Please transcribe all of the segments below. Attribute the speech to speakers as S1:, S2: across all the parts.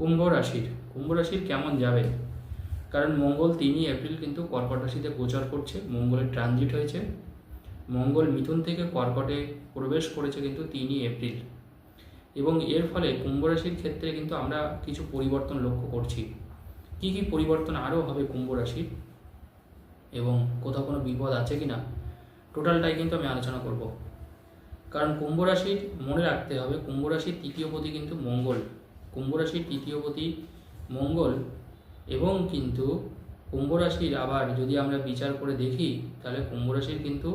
S1: কুম্ভ রাশির কুম্ভ রাশির কেমন যাবে? কারণ মঙ্গল তিনই এপ্রিল কিন্তু কর্কট রাশিতে গোচর করছে মঙ্গলের ট্রানজিট হয়েছে। মঙ্গল মিথুন থেকে কর্কটে প্রবেশ করেছে কিন্তু তিনই এপ্রিল। এবং এর ফলে কুম্ভ রাশির ক্ষেত্রে কিন্তু আমরা কিছু পরিবর্তন লক্ষ্য করছি। কি কি পরিবর্তন আরও হবে কুম্ভ রাশির? এবং কোথাও কোনো বিপদ আছে কি না টোটালটাই কিন্তু আমি আলোচনা করব। কারণ কুম্ভ রাশির মনে রাখতে হবে, কুম্ভ রাশির তৃতীয় পতি কিন্তু মঙ্গল। কুম্ভ রাশির তৃতীয় পতি মঙ্গল এবং কিন্তু কুম্ভ রাশির আবার যদি আমরা বিচার করে দেখি, তাহলে কুম্ভ রাশির কিন্তু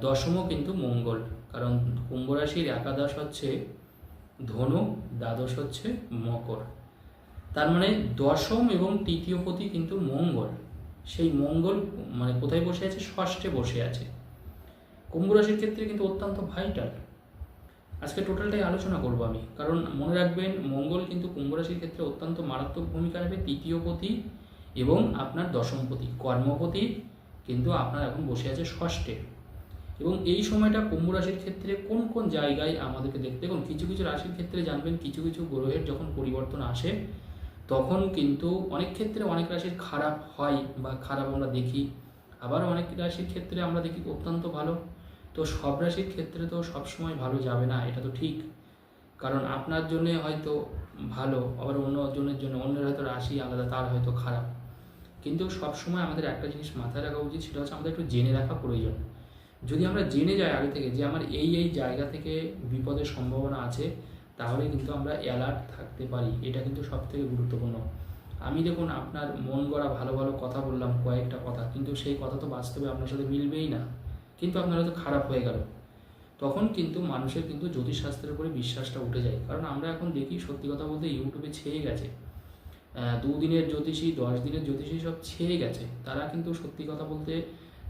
S1: দশমও কিন্তু মঙ্গল। কারণ কুম্ভ রাশির একাদশ হচ্ছে ধনু, দ্বাদশ হচ্ছে মকর। তার মানে দশম এবং তৃতীয় পতি কিন্তু মঙ্গল। সেই মঙ্গল মানে কোথায় বসে আছে? ষষ্ঠে বসে আছে। কুম্ভ রাশির ক্ষেত্রে কিন্তু অত্যন্ত ভাইটাল আজকে টোটালটাই আলোচনা করব আমি। কারণ মনে রাখবেন, মঙ্গল কিন্তু কুম্ভ রাশির ক্ষেত্রে অত্যন্ত মারাত্মক ভূমিকা নেবে। তৃতীয় পতি এবং আপনার দশমপতি কর্মপতি কিন্তু আপনার এখন বসে আছে ষষ্ঠে। এবং এই সময়টা কুম্ভ রাশির ক্ষেত্রে কোন কোন জায়গায় আমাদেরকে দেখতে দেখুন, কিছু কিছু রাশির ক্ষেত্রে জানবেন, কিছু কিছু গ্রহের যখন পরিবর্তন আসে, তখন কিন্তু অনেক ক্ষেত্রে অনেক রাশির খারাপ হয় বা খারাপ আমরা দেখি। আবার অনেক রাশির ক্ষেত্রে আমরা দেখি অত্যন্ত ভালো। তো সব রাশির ক্ষেত্রে তো সবসময় ভালো যাবে না, এটা তো ঠিক। কারণ আপনার জন্যে হয়তো ভালো, আবার অন্য জনের জন্য, অন্যের হয়তো রাশি আলাদা, তার হয়তো খারাপ। কিন্তু সবসময় আমাদের একটা জিনিস মাথায় রাখা উচিত, সেটা হচ্ছে আমাদের একটু জেনে রাখা প্রয়োজন। যদি আমরা জেনে যাই আগে থেকে যে আমার এই এই জায়গা থেকে বিপদের সম্ভাবনা আছে, তাহলে কিন্তু আমরা অ্যালার্ট থাকতে পারি, এটা কিন্তু সব থেকে গুরুত্বপূর্ণ। আমি দেখুন, আপনার মন গড়া ভালো ভালো কথা বললাম কয়েকটা কথা, কিন্তু সেই কথা তো বাস্তবে আপনার সাথে মিলবেই না। কিন্তু আপনার হয়তো খারাপ হয়ে গেল। তখন কিন্তু মানুষের কিন্তু জ্যোতিষশাস্ত্রের উপরে বিশ্বাসটা উঠে যায়। কারণ আমরা এখন দেখি, সত্যি কথা বলতে ইউটিউবে ছেয়ে গেছে। দুদিনের জ্যোতিষী, দশ দিনের জ্যোতিষী সব ছেয়ে গেছে। তারা কিন্তু সত্যি কথা বলতে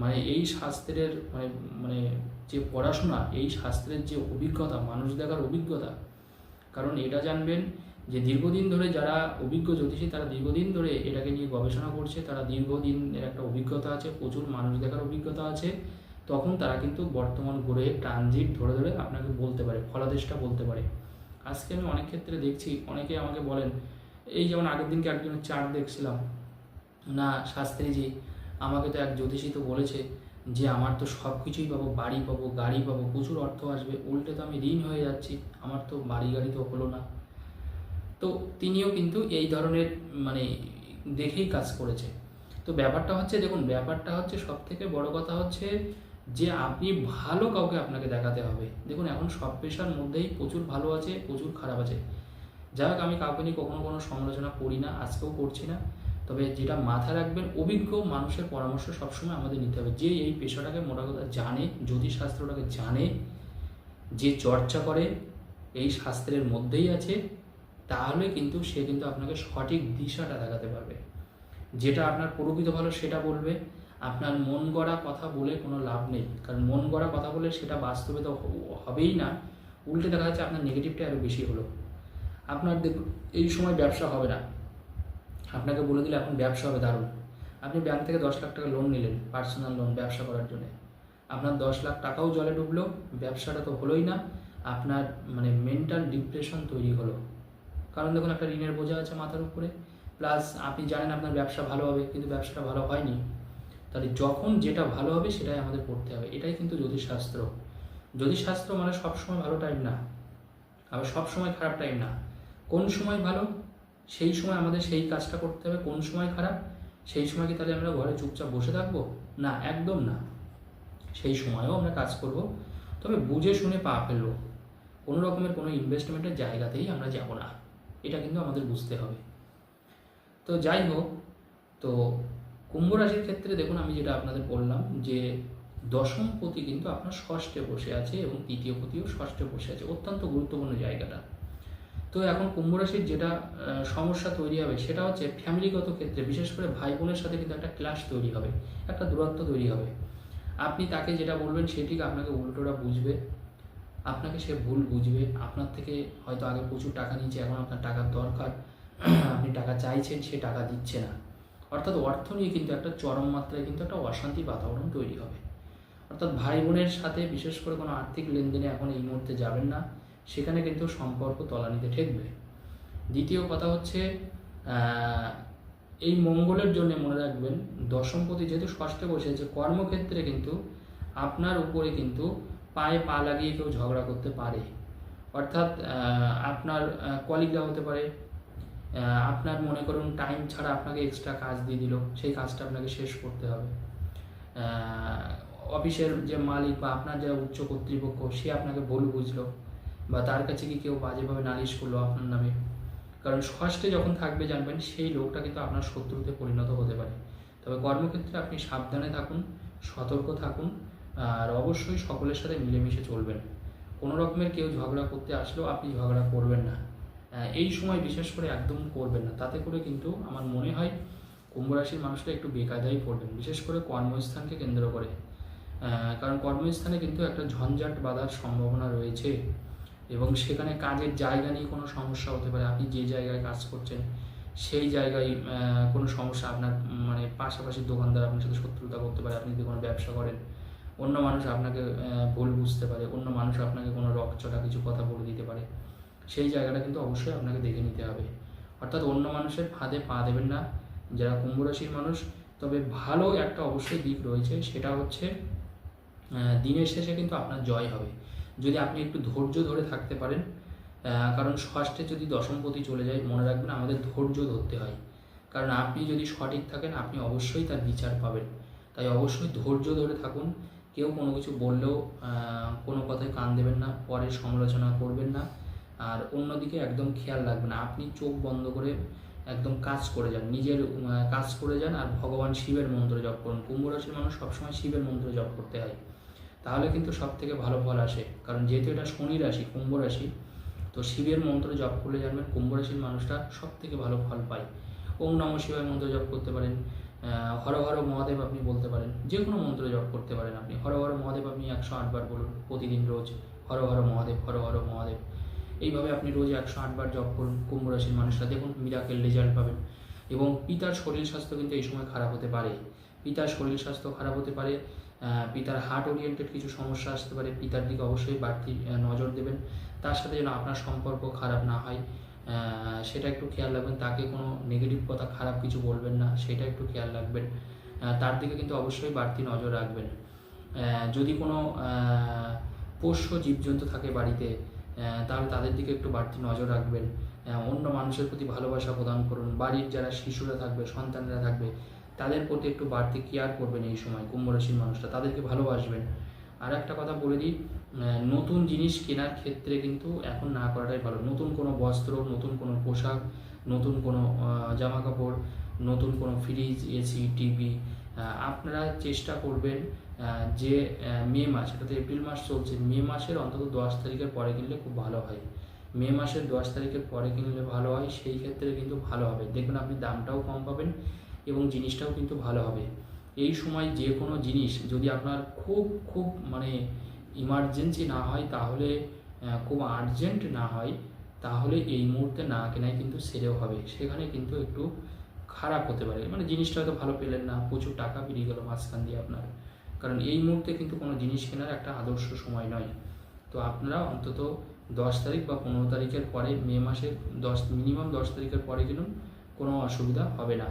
S1: মানে এই শাস্ত্রের মানে মানে যে পড়াশোনা, এই শাস্ত্রের যে অভিজ্ঞতা, মানুষ দেখার অভিজ্ঞতা। কারণ এটা জানবেন যে দীর্ঘদিন ধরে যারা অভিজ্ঞ জ্যোতিষী, তারা দীর্ঘদিন ধরে এটাকে নিয়ে গবেষণা করছে। তারা দীর্ঘদিনের একটা অভিজ্ঞতা আছে, প্রচুর মানুষ দেখার অভিজ্ঞতা আছে। তখন তারা কিন্তু বর্তমান গ্রহে ট্রানজিট ধরে ধরে আপনাকে বলতে পারে, ফলাদেশটা বলতে পারে। আজকে আমি অনেক ক্ষেত্রে দেখছি, অনেকে আমাকে বলেন, এই যেমন আগের দিনকে একজনের চার্ট দেখছিলাম, না, শাস্ত্রীজি আমাকে তো এক জ্যোতিষী তো বলেছে যে আমার তো সব কিছুই পাবো, বাড়ি পাবো, গাড়ি পাবো, প্রচুর অর্থ আসবে, উল্টে তো আমি ঋণ হয়ে যাচ্ছি, আমার তো বাড়ি গাড়ি তো হলো না। তো তিনিও কিন্তু এই ধরনের মানে দেখেই কাজ করেছে। তো ব্যাপারটা হচ্ছে, দেখুন, ব্যাপারটা হচ্ছে সব থেকে বড় কথা হচ্ছে যে আপনি ভালো কাউকে আপনাকে দেখাতে হবে। দেখুন, এখন সব পেশার মধ্যেই প্রচুর ভালো আছে, প্রচুর খারাপ আছে। যাই হোক, আমি কাউকে নিয়ে কখনো কোনো সমালোচনা করি না, আজকেও করছি না। তবে যেটা মাথায় রাখবেন, অভিজ্ঞ মানুষের পরামর্শ সবসময় আমাদের নিতে হবে। যে এই পেশাটাকে মোটা কথা জানে, জ্যোতিষশাস্ত্রটাকে জানে, যে চর্চা করে, এই শাস্ত্রের মধ্যেই আছে, তাহলে কিন্তু সে কিন্তু আপনাকে সঠিক দিশাটা দেখাতে পারবে। যেটা আপনার প্রকৃত ভালো, সেটা বলবে। আপনার মন গড়া কথা বলে কোনো লাভ নেই। কারণ মন গড়া কথা বলে সেটা বাস্তবে তো হবেই না। উল্টে দেখা যাচ্ছে আপনার নেগেটিভটা আরও বেশি হলো। আপনার এই সময় ব্যবসা হবে না। আপনাকে বলে দিলে এখন ব্যবসা হবে দারুণ। আপনি ব্যাংক থেকে দশ লাখ টাকা লোন নিলেন পার্সোনাল লোন ব্যবসা করার জন্য। আপনার দশ লাখ টাকাও জলে ডুবলো, ব্যবসাটা তো হলোই না। আপনার মানে মেন্টাল ডিপ্রেশন তৈরি হলো। কারণ দেখুন, একটা ঋণের বোঝা আছে মাথার উপরে। প্লাস আপনি জানেন আপনার ব্যবসা ভালো হবে, কিন্তু ব্যবসাটা ভালো হয়নি। তাহলে যখন যেটা ভালো হবে সেটাই আমাদের করতে হবে। এটাই কিন্তু জ্যোতিষশাস্ত্র। জ্যোতিষশাস্ত্র মানে সবসময় ভালো টাইম না। আবার সবসময় খারাপ টাইম না। কোন সময় ভালো, সেই সময় আমাদের সেই কাজটা করতে হবে। কোন সময় খারাপ, সেই সময় কি তাহলে আমরা ঘরে চুপচাপ বসে থাকব? না, একদম না। সেই সময়ও আমরা কাজ করব। তবে বুঝে শুনে পা ফেলব। কোনো রকমের কোনো ইনভেস্টমেন্টের জায়গাতেই আমরা যাব না। এটা কিন্তু আমাদের বুঝতে হবে। তো যাই হোক, তো কুম্ভ রাশির ক্ষেত্রে দেখুন, আমি যেটা আপনাদের বললাম যে দশম পতি কিন্তু আপনার ষষ্ঠে বসে আছে এবং তৃতীয় পতিও ষষ্ঠে বসে আছে, অত্যন্ত গুরুত্বপূর্ণ জায়গাটা। তো এখন কুম্ভ রাশির যেটা সমস্যা তৈরি হবে সেটা হচ্ছে ফ্যামিলিগত ক্ষেত্রে, বিশেষ করে ভাই বোনের সাথে কিন্তু একটা ক্লাশ তৈরি হবে, একটা দূরত্ব তৈরি হবে। আপনি তাকে যেটা বলবেন সেটিকে আপনাকে উল্টোটা বুঝবে, আপনাকে সে ভুল বুঝবে, আপনার থেকে হয়তো আগে প্রচুর টাকা নিয়েছে, এখন আপনার টাকার দরকার, আপনি টাকা চাইছেন, সে টাকা দিচ্ছে না। অর্থাৎ অর্থ নিয়ে কিন্তু একটা চরম মাত্রায় কিন্তু একটা অশান্তি বাতাবরণ তৈরি হবে। অর্থাৎ ভাই বোনের সাথে বিশেষ করে কোনো আর্থিক লেনদেনে এখন এই মুহূর্তে যাবেন না, সেখানে কিন্তু সম্পর্ক তলানিতে ঠেকবে। দ্বিতীয় কথা হচ্ছে এই মঙ্গলের জন্য মনে রাখবেন দশমপতি যেহেতু ষষ্ঠে বসেছে কর্মক্ষেত্রে কিন্তু আপনার উপরে কিন্তু পায়ে পা লাগিয়ে কেউ ঝগড়া করতে পারে। অর্থাৎ আপনার কলিগরা হতে পারে আপনার মনে করুন টাইম ছাড়া আপনাকে এক্সট্রা কাজ দিয়ে দিল, সেই কাজটা আপনাকে শেষ করতে হবে। অফিসের যে মালিক বা আপনার যারা উচ্চ কর্তৃপক্ষ, সে আপনাকে ভুল বুঝলো বা তার কাছে কি কেউ বাজেভাবে নালিশ করল আপনার নামে? কারণ ষষ্ঠে যখন থাকবে জানবেন, সেই লোকটা কিন্তু আপনার শত্রুতে পরিণত হতে পারে। তবে কর্মক্ষেত্রে আপনি সাবধানে থাকুন, সতর্ক থাকুন, আর অবশ্যই সকলের সাথে মিলেমিশে চলবেন। কোনো রকমের কেউ ঝগড়া করতে আসলেও আপনি ঝগড়া করবেন না। এই সময় বিশেষ করে একদম করবেন না। তাতে করে কিন্তু আমার মনে হয় কুম্ভ রাশির মানুষরা একটু বেকায়দায় পড়বেন। বিশেষ করে কর্মস্থানকে কেন্দ্র করে। কারণ কর্মস্থানে কিন্তু একটা ঝঞ্ঝাট বাঁধার সম্ভাবনা রয়েছে এবং সেখানে কাজের জায়গা নিয়ে কোনো সমস্যা হতে পারে। আপনি যে জায়গায় কাজ করছেন, সেই জায়গায় কোনো সমস্যা আপনার মানে পাশাপাশি দোকানদার আপনার সাথে শত্রুতা করতে পারে, আপনি যদি কোনো ব্যবসা করেন, অন্য মানুষ আপনাকে ভুল বুঝতে পারে, অন্য মানুষ আপনাকে কোনো রকচটা কিছু কথা বলে দিতে পারে। সেই জায়গাটা কিন্তু অবশ্যই আপনাকে দেখে নিতে হবে। অর্থাৎ অন্য মানুষের ফাঁদে পা দেবেন না। যারা কুম্ভ রাশির মানুষ, তবে ভালো একটা অবশ্যই দিক রয়েছে, সেটা হচ্ছে দিনের শেষে কিন্তু আপনার জয় হবে। যদি আপনি একটু ধৈর্য ধরে থাকতে পারেন কারণ ষষ্ঠে যদি দশমপতি চলে যায়, মনে রাখবেন আমাদের ধৈর্য ধরতে হয়। কারণ আপনি যদি সঠিক থাকেন, আপনি অবশ্যই তার বিচার পাবেন। তাই অবশ্যই ধৈর্য ধরে থাকুন। কেউ কোনো কিছু বললেও কোনো কথায় কান দেবেন না, পরে সমালোচনা করবেন না। আর অন্যদিকে একদম খেয়াল রাখবেন, আপনি চোখ বন্ধ করে একদম কাজ করে যান, নিজের কাজ করে যান আর ভগবান শিবের মন্ত্র জপ করুন। কুম্ভ রাশির মানুষ সবসময় শিবের মন্ত্র জপ করতে হয়। তাহলে কিন্তু সব থেকে ভালো ফল আসে। কারণ যেহেতু এটা শনি রাশি, কুম্ভ রাশি, তো শিবের মন্ত্র জপ করলে জানবেন কুম্ভ রাশির মানুষটা সব থেকে ভালো ফল পায়। ওম নম শিবায় মন্ত্র জপ করতে পারেন হর হর মহাদেব আপনি বলতে পারেন যে কোনো মন্ত্র জপ করতে পারেন আপনি। হর হর মহাদেব আপনি একশো আটবার বলুন প্রতিদিন রোজ, হর হর মহাদেব, হর হর মহাদেব। এইভাবে আপনি রোজ একশো আটবার জপ করুন, কুম্ভ রাশির মানুষরা দেখুন মিরাকেল রেজাল্ট পাবেন। এবং পিতার শরীর স্বাস্থ্য কিন্তু এই সময় খারাপ হতে পারে। পিতার শরীর স্বাস্থ্য খারাপ হতে পারে পিতার হার্ট ওরিয়েন্টেড কিছু সমস্যা আসতে পারে, পিতার দিকে অবশ্যই বাড়তি নজর দেবেন। তার সাথে যেন আপনার সম্পর্ক খারাপ না হয় সেটা একটু খেয়াল রাখবেন। তাকে কোনো নেগেটিভ কথা, খারাপ কিছু বলবেন না, সেটা একটু খেয়াল রাখবেন। তার দিকে কিন্তু অবশ্যই বাড়তি নজর রাখবেন। যদি কোনো পোষ্য জীবজন্তু থাকে বাড়িতে তাহলে তাদের দিকে একটু বাড়তি নজর রাখবেন। অন্য মানুষের প্রতি ভালোবাসা প্রদান করুন। বাড়ির যারা শিশুরা থাকবে, সন্তানরা থাকবে, তাদের প্রতি একটু বাড়তি কেয়ার করবেন এই সময় কুম্ভ রাশির মানুষরা। তাদেরকে ভালোবাসবেন। আর একটা কথা বলে দিই নতুন জিনিস কেনার ক্ষেত্রে কিন্তু এখন না করাটাই ভালো। নতুন কোনো বস্ত্র, নতুন কোনো পোশাক, নতুন কোনো জামা কাপড় নতুন কোনো ফ্রিজ এসি টিভি আপনারা চেষ্টা করবেন যে মে মাস তো এপ্রিল মাস চলছে, মে মাসের অন্তত দশ তারিখের পরে কিনলে খুব ভালো হয়। মে মাসের দশ তারিখের পরে কিনলে ভালো হয়, সেই ক্ষেত্রে কিন্তু ভালো হবে। দেখবেন আপনি দামটাও কম পাবেন এবং জিনিসটাও কিন্তু ভালো হবে। এই সময় যে কোনো জিনিস যদি আপনার খুব খুব মানে ইমার্জেন্সি না হয়, তাহলে খুব আর্জেন্ট না হয়, তাহলে এই মুহূর্তে না কেনাই কিন্তু সেরেও হবে। সেখানে কিন্তু একটু খারাপ হতে পারে। মানে জিনিসটা হয়তো ভালো পেলেন না, প্রচুর টাকা বেরিয়ে গেল মাঝখান দিয়ে আপনার। কারণ এই মুহূর্তে কিন্তু কোনো জিনিস কেনার একটা আদর্শ সময় নয়। তো আপনারা অন্তত দশ তারিখ বা পনেরো তারিখের পরে, মে মাসের দশ মিনিমাম দশ তারিখের পরে কিনুন, কোনো অসুবিধা হবে না।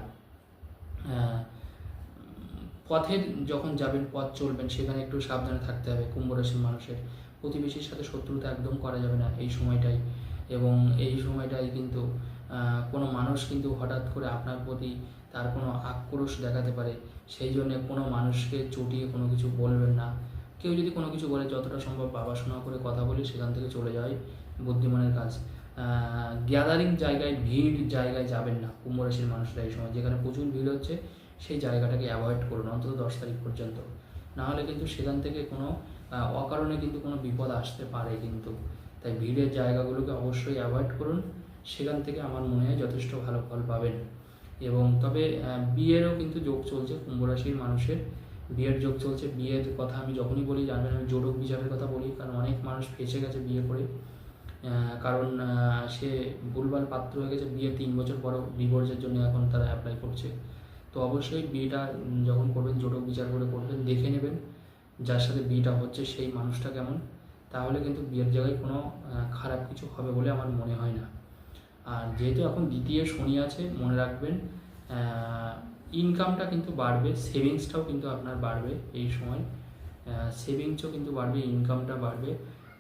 S1: পথে যখন যাবেন, পথ চলবেন, সেখানে একটু সাবধানে থাকতে হবে, কুম্ভ রাশির মানুষের। প্রতিবেশীর সাথে শত্রুতা একদম করা যাবে না এই সময়টাই। এবং এই সময়টাই কিন্তু কোনো মানুষ কিন্তু হঠাৎ করে আপনার প্রতি তার কোনো আক্রোশ দেখাতে পারে। সেই জন্য কোনো মানুষকে চটিয়ে কোনো কিছু বলবেন না। কেউ যদি কোনো কিছু বলে, যতটা সম্ভব বাবা শোনা করে কথা বলি সেখান থেকে চলে যাওয়াই বুদ্ধিমানের কাজ। গ্যাদারিং জায়গায়, ভিড় জায়গায় যাবেন না কুম্ভ রাশির মানুষরা এই সময়। যেখানে প্রচুর ভিড় হচ্ছে, সেই জায়গাটাকে অ্যাভয়েড করুন অন্তত দশ তারিখ পর্যন্ত। না হলে কিন্তু সেখান থেকে কোনো অকারণে কিন্তু কোনো বিপদ আসতে পারে কিন্তু। তাই ভিড়ের জায়গাগুলোকে অবশ্যই অ্যাভয়েড করুন। সেখান থেকে আমার মনে হয় যথেষ্ট ভালো ফল পাবেন। এবং তবে বিয়েরও কিন্তু যোগ চলছে কুম্ভ রাশির মানুষের। বিয়ের যোগ চলছে, বিয়ের কথা আমি যখনই বলি, জানবেন আমি জোড়ক বিচারের কথা বলি, কারণ অনেক মানুষ ফেসে গেছে বিয়ে করে। কারণ সে ভুলভাল পাত্র হয়ে গেছে, বিয়ে তিন বছর পরও ডিভোর্সের জন্য এখন তারা অ্যাপ্লাই করছে। তো অবশ্যই বিয়েটা যখন করবেন জোটক বিচার করে করবেন, দেখে নেবেন যার সাথে বিয়েটা হচ্ছে, সেই মানুষটা কেমন। তাহলে কিন্তু বিয়ের জায়গায় কোনো খারাপ কিছু হবে বলে আমার মনে হয় না। আর যেহেতু এখন দ্বিতীয় শনি আছে, মনে রাখবেন ইনকামটা কিন্তু বাড়বে সেভিংসটাও কিন্তু আপনার বাড়বে এই সময়। সেভিংসও কিন্তু বাড়বে ইনকামটা বাড়বে।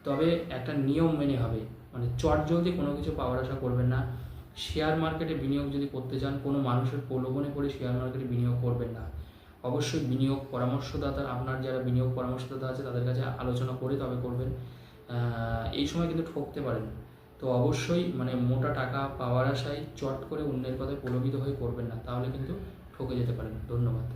S1: তবে একটা নিয়ম মেনে হবে মানে চট জলদি কোনো কিছু পাওয়ার আশা করবেন না। শেয়ার মার্কেটে বিনিয়োগ যদি করতে চান, কোনো মানুষের প্রলোভনে পড়ে শেয়ার মার্কেটে বিনিয়োগ করবেন না। অবশ্যই বিনিয়োগ পরামর্শদাতা, আপনার যারা বিনিয়োগ পরামর্শদাতা আছে, তাদের কাছে আলোচনা করে তবে করবেন। এই সময় কিন্তু ঠকতে পারেন। তো অবশ্যই মানে মোটা টাকা পাওয়ার আশায় চট করে অন্যের কথায় প্রলোভিত হয়ে করবেন না, তাহলে কিন্তু ঠকে যেতে পারেন। ধন্যবাদ।